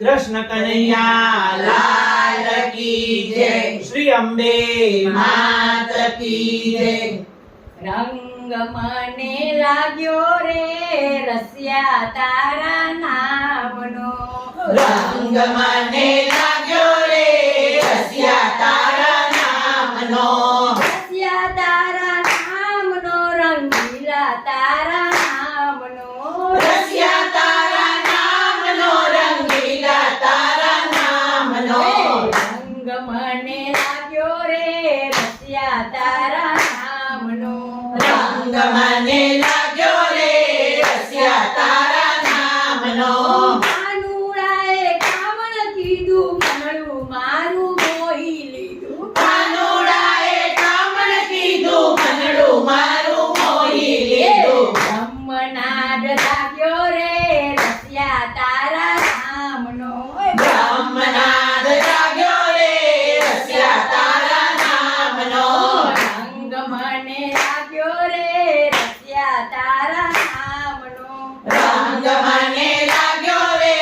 કૃષ્ણ કનૈયા લાલ કી જય. શ્રી અંબે માત કી જય. રંગ મને લાગ્યો રે રસિયા તારા નામનો. રંગ મને લાગ્યો રે રસિયા તારા નામનો. રસિયા તારા નામનો રંગીલા તારા નામનો રસિયા તારા નામનો રંગીલા તારા નામનો રંગ મને લાગ્યો રે રસિયા તારા નામનો રંગ મને લાગ્યો રે રસિયા તારા નામનો કાનુડાએ કાવણ કીધું મનડું મારું મોહી લીધું કાનુડાએ કામણ કીધું મનડું મારું મોહી લીધું બ્રહ્મનાદ લાગ્યો રે રસિયા તારા નામનો બ્રહ્મનાદ જાગ્યો રે રસિયા તારા નામનો રંગ મને લાગ્યો રે રસિયા તારા નામનો રંગ મને લાગ્યો રે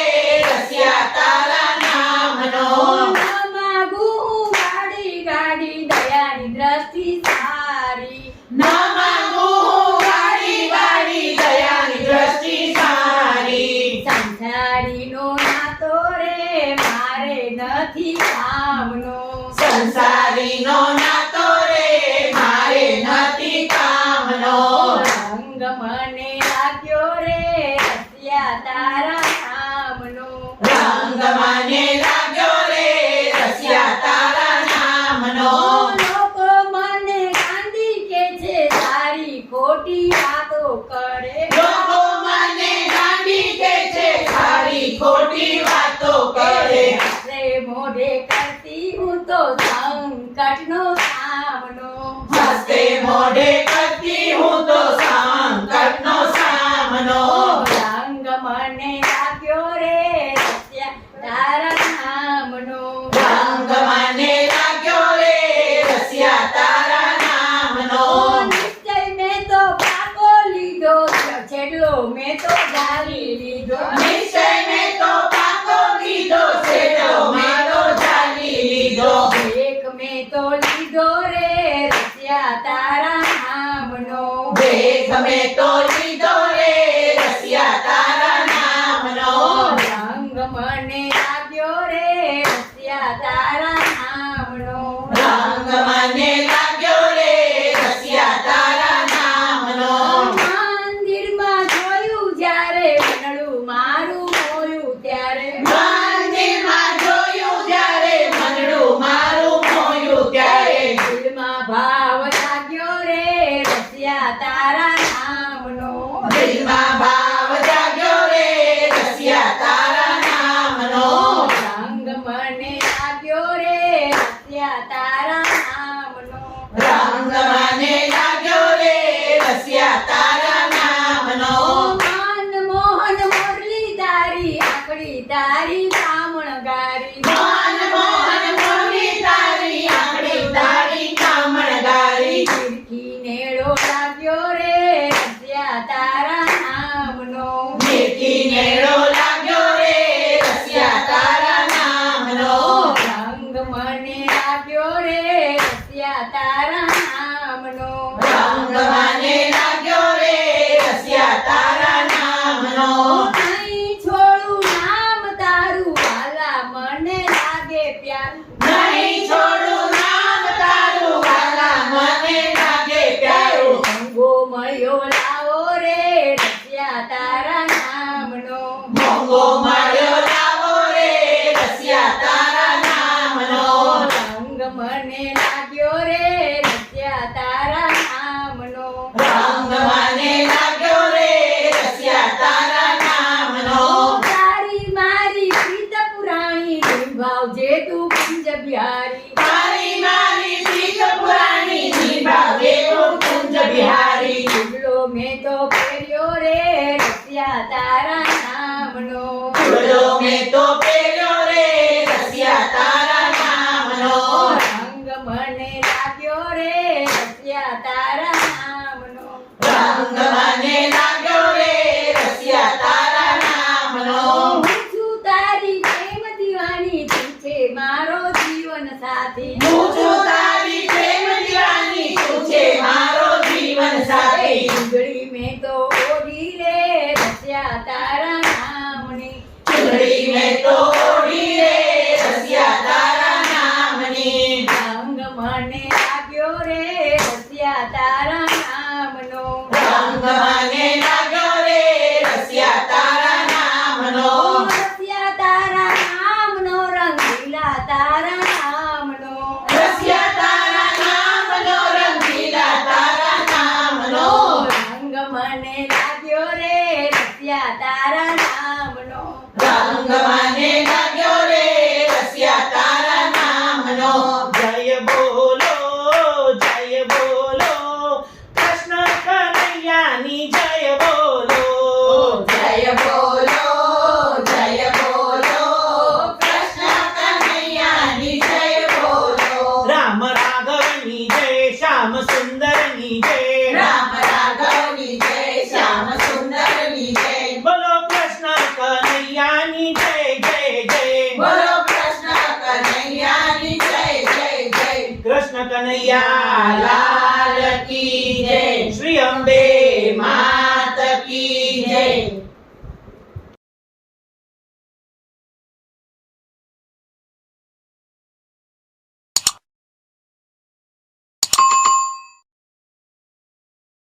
રસિયા તારા નામનો ન માગું હું ગાડી ગાડી દયાની દ્રષ્ટિ સારી ન માંગુ વાડી વાડી દયાની દ્રષ્ટિ સારી સંસારીનો નાતો રે મારે નથી કામનો સંસારીનો નાતો રે મારે નથી કામનો. રંગ મને લાગ્યો રે રસિયા તારા નામનો. રંગ મને લાગ્યો રે રસિયા તારા નામનો. લોકો મને ગાંધી કે છે સારી ખોટી વાતો કરે. લોકો મને ગાંધી કે છે તારી ખોટી વાતો કરે રે મોઢે કરતી હું તો સંકટનો સામનો. હસ્તે મોઢે કરતી હું તો સંકટનો સામનો. રંગ મને લાગ્યો રે તારા નામનો. રંગ મને લાગ્યો રે રસિયા તારા નામનો. નિશ્ચય મેં તો પાકો લીધો. છેડલો મેં તો ગાલી લીધો. દેખ મેં તો લીધો રે રસિયા તારા નામનો. રંગ મને લાગ્યો રે રસિયા તારા નામનો. રંગ મને લાગ્યો રે રસિયા તારા નામનો. મંદિરમાં જોયું જ્યારે મનડું મારું મોયું ત્યારે. મંદિરમાં જોયું જ્યારે મનડું મારું મોયું ત્યારે. દિલમાં ભાવ લાગ્યો રે રસિયા તારા નામનો દિલમાં ભાવ જાગ્યો રે રસિયા તારા નામનો રંગ મને લાગ્યો રે રસિયા તારા નામનો રંગ મને લાગ્યો રે રસિયા તારા નામનો મન મોહન મુરલી તારી આકડી તારી કામણ ગારી મન મોહન મોહની તારી આંગળી તારી કામણગારી ખીડકી નેડો લાગ્યો રે રસિયા તારા નામનો નીતિ નેડો લાગ્યો રે રસિયા તારા નામનો રંગ મને લાગ્યો રે રસિયા તારા નામનો રંગ મને લાગ્યો રે રસિયા તારા નામનો નહીં છોડું નામ તારું વાલા મને લાગે પ્યારું નહીં છોડું નામ તારું વાલા મને લાગે પ્યારું રંગો મળ્યો લાવો રે રસિયા તારા નામનો મોંઘો મળ્યો લાવો રે રસિયા તારા નામનો રંગ મને લાગ્યો રે રસિયા તારા નામનો રંગ મને લાગ્યો રે રસિયા તારા નામનો તારી મારી પ્રીત પુરાણી નિભાવજે તું પંજ બિહારી તારી મારી પ્રીત પુરાણી નિભાવે તું કુંજ બિહારી ફૂલો મેં તો પહેર્યો રે રસિયા તારા નામનો. ફૂલો મેં તો પહેર્યો રે રસિયા તારા નામનો. રંગ મને લાગ્યો રે રસિયા તારા મને લાગ્યો રે રસિયા તારા નામનો. રંગ મને લાગ્યો રે રસિયા તારા નામનો. રસિયા તારા નામનો રંગીલા તારા નામ કનૈયા લાલ કી જય. શ્રી અંબે માત કી જય.